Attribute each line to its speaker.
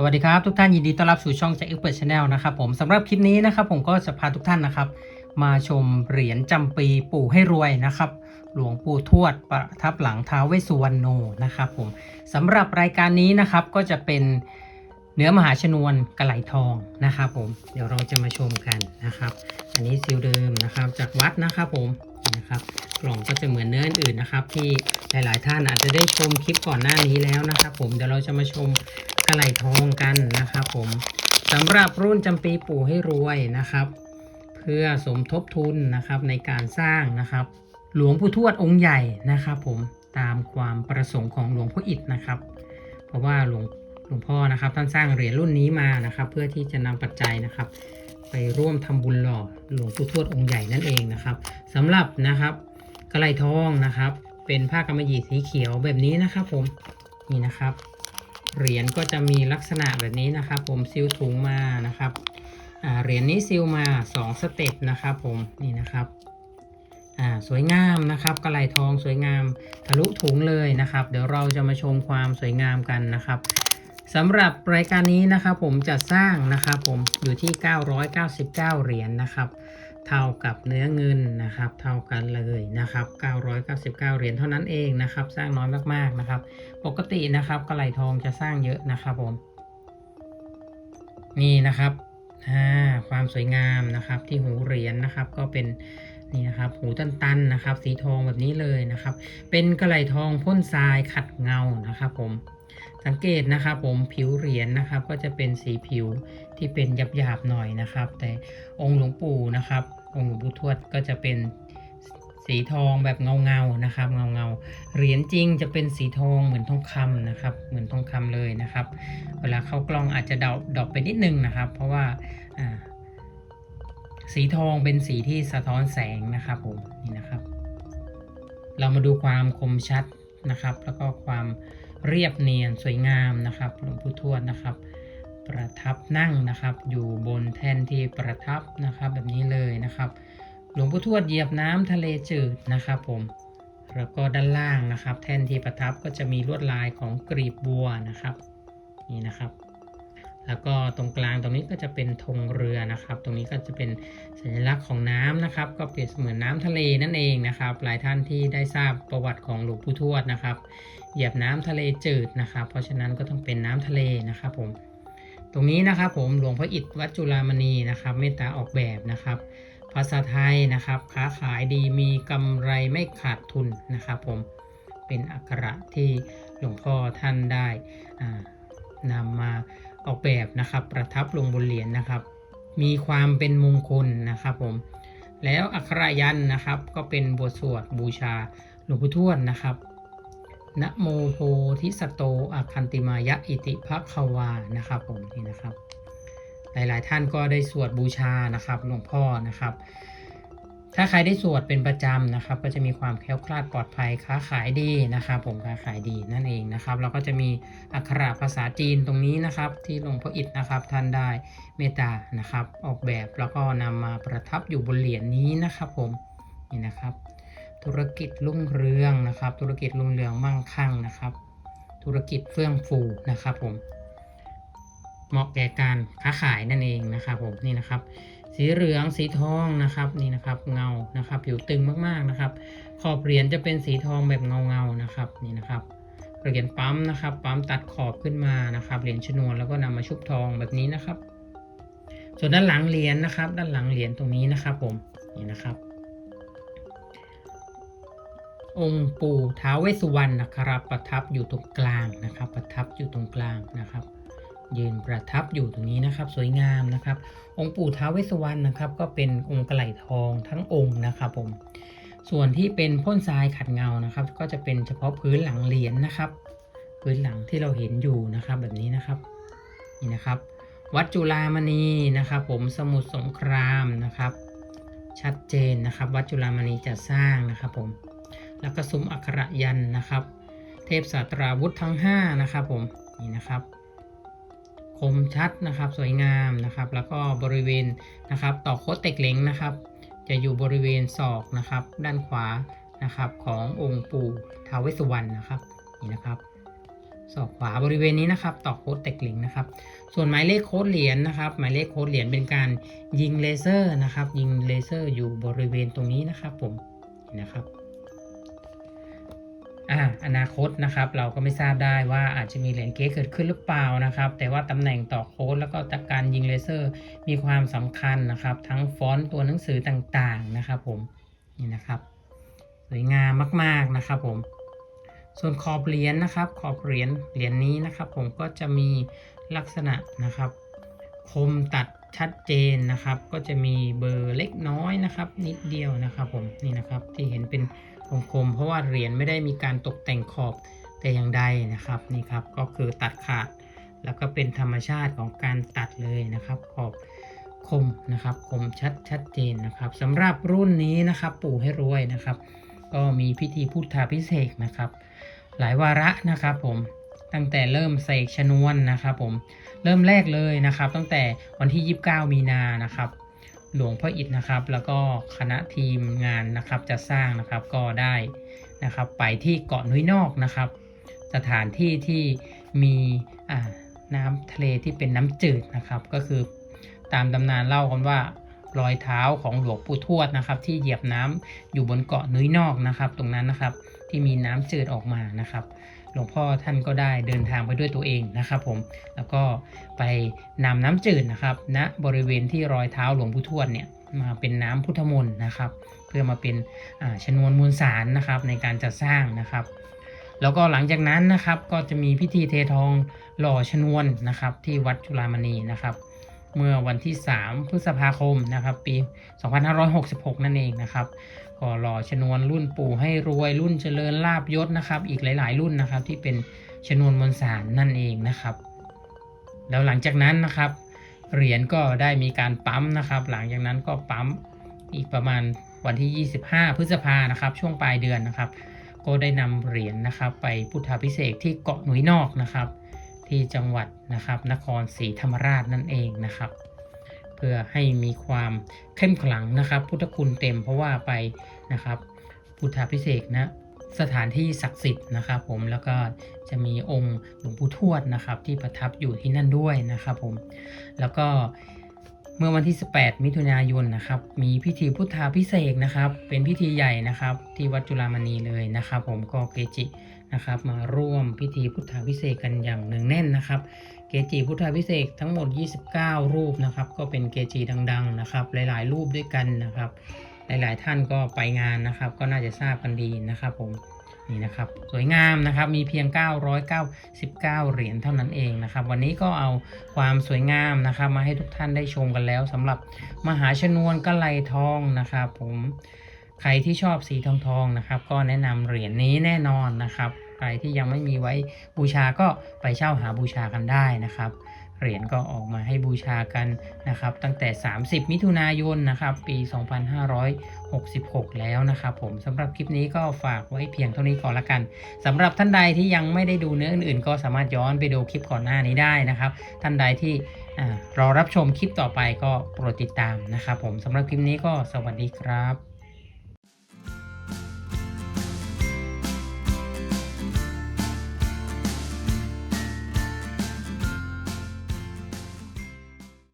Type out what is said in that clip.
Speaker 1: สวัสดีครับ ทุกท่านยินดีต้อนรับสู่ช่อง Jack Expert Channel นะครับผมสำหรับคลิปนี้นะครับผมก็จะพาทุกท่านนะครับ มาชมเหรียญจำปีปู่ให้รวยนะครับ หลวงปู่ทวดประทับหลังท้าวเวสสุวรรณโนนะครับผมสำหรับรายการนี้นะครับก็จะเป็นเนื้อมหาชนวนกระไหลทองนะครับผมเดี๋ยวเราจะมาชมกันนะครับ อันนี้ซีลเดิมนะครับจากวัดนะครับผมนะครับกล่องก็จะเหมือนเนื้ออื่นนะครับ ที่หลาย ๆ ท่านอาจจะได้ชมคลิปก่อนหน้านี้แล้วนะครับ ผมเดี๋ยวเราจะมาชม กระไหลทองกันนะครับผมสำหรับรุ่นจำปีปู่ให้รวยนะครับ เพื่อสมทบทุนนะครับในการสร้างนะครับ หลวงปู่ทวดองค์ใหญ่นะครับ ผมตามความประสงค์ของหลวงพ่ออิฐนะครับ เพราะว่าหลวงหลวงพ่อนะครับท่านสร้างเหรียญรุ่นนี้มานะครับ เพื่อที่จะนำปัจจัยนะครับ ไปร่วมทำบุญหล่อหลวงปู่ทวดองค์ใหญ่นั่นเองนะครับสำหรับนะครับกระไหลทองนะครับ เป็นผ้ากำมะหยี่สีเขียวแบบนี้นะครับ ผมนี่นะครับ เหรียญก็จะมีลักษณะแบบนี้นะครับ ผมซิลถุงมานะครับเหรียญนี้ซิลมา 2 สเต็ปนะครับ ผมนี่นะครับสวยงามนะครับกระไหลทองสวยงามทะลุถุงเลยนะครับ เดี๋ยวเราจะมาชมความสวยงามกันนะครับสำหรับรายการนี้นะครับผมจะสร้างนะครับผมอยู่ที่ 999 เหรียญนะครับ เท่ากับเนื้อเงินนะครับ เท่ากันเลยนะครับ 999 เหรียญเท่านั้นเองนะครับ สร้างน้อยมากๆนะครับ ปกตินะครับกระไหลทองจะสร้างเยอะนะครับผม นี่นะครับความสวยงามนะครับที่หูเหรียญนะครับ ก็เป็นนี่นะครับหูตันๆนะครับ สีทองแบบนี้เลยนะครับ เป็นกระไหลทองพ่นทรายขัดเงานะครับผมสังเกตนะครับผมผิวเหรียญนะครับ ก็จะเป็นสีผิวที่เป็นหยาบๆหน่อยนะครับ แต่องค์หลวงปู่นะครับ องค์หลวงปู่ทวดก็จะเป็นสีทองแบบเงาๆนะครับเงาๆเหรียญจริงจะเป็นสีทองเหมือนทองคำนะครับ เหมือนทองคำเลยนะครับ เวลาเข้ากล้องอาจจะเดาดอกไปนิดนึงนะครับ เพราะว่าสีทองเป็นสีที่สะท้อนแสงนะครับผมนี่นะครับ เรามาดูความคมชัดนะครับ แล้วก็ความเรียบเนียนสวยงามนะครับหลวงปู่ทวดนะครับ ประทับนั่งนะครับ อยู่บนแท่นที่ประทับนะครับ แบบนี้เลยนะครับ หลวงปู่ทวดเหยียบน้ำทะเลจืดนะครับผมแล้วก็ด้านล่างนะครับ แท่นที่ประทับก็จะมีลวดลายของกรีบบัวนะครับ นี่นะครับ แล้วก็ตรงกลางตรงนี้ก็จะเป็นธงเรือนะครับ ตรงนี้ก็จะเป็นสัญลักษณ์ของน้ำนะครับ ก็เปรียบเสมือนน้ำทะเลนั่นเองนะครับ หลายท่านที่ได้ทราบประวัติของหลวงปู่ทวดนะครับ เหยียบน้ำทะเลจืดนะครับ เพราะฉะนั้นก็ต้องเป็นน้ำทะเลนะครับผม ตรงนี้นะครับผมหลวงพ่ออิฐวัดจุฬามณีนะครับเมตตาออกแบบนะครับ ภาษาไทยนะครับค้าขายดีมีกำไรไม่ขาดทุนนะครับผมเป็นอักขระที่หลวงพ่อท่านได้นำมาออกแบบนะครับ ประทับลงบนเหรียญนะครับ มีความเป็นมงคลนะครับผมแล้วอักขระยันนะครับ ก็เป็นบทสวดบูชาหลวงพ่อทวดนะครับ นะโมโพธิสโตอาคันติมายะอิติภควานะครับผมนี่นะครับ หลายๆท่านก็ได้สวดบูชานะครับหลวงพ่อนะครับ ถ้าใครได้สวดเป็นประจำนะครับ ก็จะมีความแคล้วคลาดปลอดภัยค้าขายดีนะครับผมค้าขายดีนั่นเองนะครับแล้วก็จะมีอักขระภาษาจีนตรงนี้นะครับ ที่หลวงพ่ออิฐนะครับ ท่านได้เมตตานะครับ ออกแบบแล้วก็นำมาประทับอยู่บนเหรียญนี้นะครับผมนี่นะครับ ธุรกิจรุ่งเรืองนะครับ ธุรกิจรุ่งเรืองมั่งคั่งนะครับ ธุรกิจเฟื่องฟูนะครับผม เหมาะแก่การค้าขายนั่นเองนะครับผมนี่นะครับ สีเหลืองสีทองนะครับนี่นะครับเงานะครับผิวตึงมากๆนะครับ ขอบเหรียญจะเป็นสีทองแบบเงาๆนะครับนี่นะครับเหรียญปั๊มนะครับ ปั๊มตัดขอบขึ้นมานะครับเหรียญชนวนแล้วก็นำมาชุบทองแบบนี้นะครับ ส่วนด้านหลังเหรียญนะครับ ด้านหลังเหรียญตรงนี้นะครับ ผมนี่นะครับ องค์ปู่ท้าวเวสุวรรณนะครับ ประทับอยู่ตรงกลางนะครับ ประทับอยู่ตรงกลางนะครับ ยืนประทับอยู่ตรงนี้นะครับ สวยงามนะครับ องค์ปู่ท้าวเวสุวรรณนะครับ ก็เป็นองค์กระไหลทองทั้งองค์นะครับผมส่วนที่เป็นพ่นทรายขัดเงานะครับ ก็จะเป็นเฉพาะพื้นหลังเหรียญนะครับ พื้นหลังที่เราเห็นอยู่นะครับแบบนี้นะครับนี่นะครับ วัดจุฬามณีนะครับ ผมสมุทรสงครามนะครับ ชัดเจนนะครับ วัดจุฬามณีจะสร้างนะครับผม แล้วก็ซุ้มอักขระยันนะครับ เทพศาสตราวุธทั้ง 5 นะครับผมนี่นะครับ คมชัดนะครับสวยงามนะครับ แล้วก็บริเวณนะครับต่อโคตเต็กเหลงนะครับ จะอยู่บริเวณศอกนะครับ ด้านขวานะครับขององค์ปู่ท้าวเวสสุวรรณนะครับนี่นะครับศอกขวาบริเวณนี้นะครับต่อโค้ดเต็กหลิงนะครับ ส่วนหมายเลขโค้ดเหรียญนะครับ หมายเลขโค้ดเหรียญเป็นการยิงเลเซอร์นะครับ ยิงเลเซอร์อยู่บริเวณตรงนี้นะครับผมนี่นะครับ อ่าอนาคตนะครับเราก็ไม่ทราบได้ว่าอาจจะมีเหรียญเก๊เกิดขึ้นหรือเปล่านะครับ แต่ว่าตำแหน่งต่อโค้ดแล้วก็การยิงเลเซอร์มีความสำคัญนะครับ ทั้งฟอนต์ตัวหนังสือต่างๆนะครับผมนี่นะครับสวยงามมากๆนะครับผมส่วนขอบเหรียญนะครับขอบเหรียญเหรียญนี้นะครับผมก็จะมีลักษณะนะครับ คมตัดชัดเจนนะครับ ก็จะมีเบอร์เล็กน้อยนะครับ นิดเดียวนะครับผมนี่นะครับที่เห็นเป็น กลมเพราะว่าเหรียญไม่ได้มีการตกแต่งขอบแต่อย่างใดนะครับนี่ครับก็คือตัดขาด แล้วก็เป็นธรรมชาติของการตัดเลยนะครับขอบคมนะครับคมชัดชัดเจนนะครับสำหรับรุ่นนี้นะครับปู่ให้รวยนะครับ ก็มีพิธีพุทธาพิเศษนะครับ หลายวาระนะครับผมตั้งแต่เริ่มเสกชนวนนะครับผมเริ่มแรกเลยนะครับ ตั้งแต่วันที่ 29 มีนานะครับ หลวงพ่ออิฐนะครับ แล้วก็คณะทีมงานนะครับจะสร้างนะครับก็ได้นะครับ ไปที่เกาะนุ้ยนอกนะครับ สถานที่ที่มีน้ำทะเลที่เป็นน้ำจืดนะครับ ก็คือตามตำนานเล่ากันว่ารอยเท้าของหลวงปู่ทวดนะครับ ที่เหยียบน้ำอยู่บนเกาะนุ้ยนอกนะครับ ตรงนั้นนะครับที่มีน้ำจืดออกมานะครับ หลวงพ่อท่านก็ได้เดินทางไปด้วยตัวเองนะครับผมแล้วก็ไปนำน้ำจืดนะครับณนะบริเวณที่รอยเท้าหลวงปู่ทวดเนี่ยมาเป็นน้ำพุทธมนต์นะครับ เพื่อมาเป็นชนวนมวลสารนะครับในการจัดสร้างนะครับ แล้วก็หลังจากนั้นนะครับก็จะมีพิธีเททองหล่อชนวนนะครับที่วัดจุฬามณีนะครับ เมื่อวันที่ 3 พฤษภาคมนะครับ ปี 2566 นั่นเองนะครับก็หล่อชนวนรุ่นปู่ให้รวยรุ่นเจริญลาบยศนะครับ อีกหลาย ๆ รุ่นนะครับ ที่เป็นชนวนมวลสารนั่นเองนะครับ แล้วหลังจากนั้นนะครับเหรียญก็ได้มีการปั๊มนะครับ หลังจากนั้นก็ปั๊มอีกประมาณวันที่ 25 พฤษภานะครับ ช่วงปลายเดือนนะครับ ก็ได้นำเหรียญนะครับ ไปพุทธาพิเศษกที่เกาะหนุยนอกนะครับ ที่จังหวัดนะครับนครศรีธรรมราชนั่นเองนะครับ เพื่อให้มีความเข้มขลังนะครับ พุทธคุณเต็มเพราะว่าไปนะครับพุทธาพิเศษนะสถานที่ศักดิ์สิทธิ์นะครับผมแล้วก็จะมีองค์หลวงปู่ทวดนะครับ ที่ประทับอยู่ที่นั่นด้วยนะครับผมแล้วก็เมื่อวันที่ 18 มิถุนายนนะครับ มีพิธีพุทธาพิเศษนะครับ เป็นพิธีใหญ่นะครับ ที่วัดจุฬามณีเลยนะครับ ผมก็เกจิ นะครับ มาร่วมพิธีพุทธาพิเศษกันอย่างเนืองแน่นนะครับ เกจิพุทธาพิเศษทั้งหมด 29 รูปนะครับ ก็เป็นเกจิดัง ๆนะครับ หลาย ๆ รูปด้วยกันนะครับ หลายๆท่านก็ไปงานนะครับ ก็น่าจะทราบกันดีนะครับผมนี่นะครับสวยงามนะครับมีเพียง 999 เหรียญเท่านั้นเองนะครับ วันนี้ก็เอาความสวยงามนะครับ มาให้ทุกท่านได้ชมกันแล้วสำหรับมหาชนวนกะไลทองนะครับ ผม ใครที่ชอบสีทองทองนะครับ ก็แนะนำเหรียญนี้แน่นอนนะครับ ใครที่ยังไม่มีไว้บูชาก็ไปเช่าหาบูชากันได้นะครับเหรียญก็ออกมาให้บูชากันนะครับ ตั้งแต่ 30 มิถุนายนนะครับ ปี 2566 แล้วนะครับ ผมสำหรับคลิปนี้ก็ฝากไว้เพียงเท่านี้ก่อนละกันสำหรับท่านใดที่ยังไม่ได้ดูเนื้ออื่นๆ ก็สามารถย้อนไปดูคลิปก่อนหน้านี้ได้นะครับ ท่านใดที่อรอรับชมคลิปต่อไปก็โปรดติดตามนะครับ ผมสำหรับคลิปนี้ก็สวัสดีครับ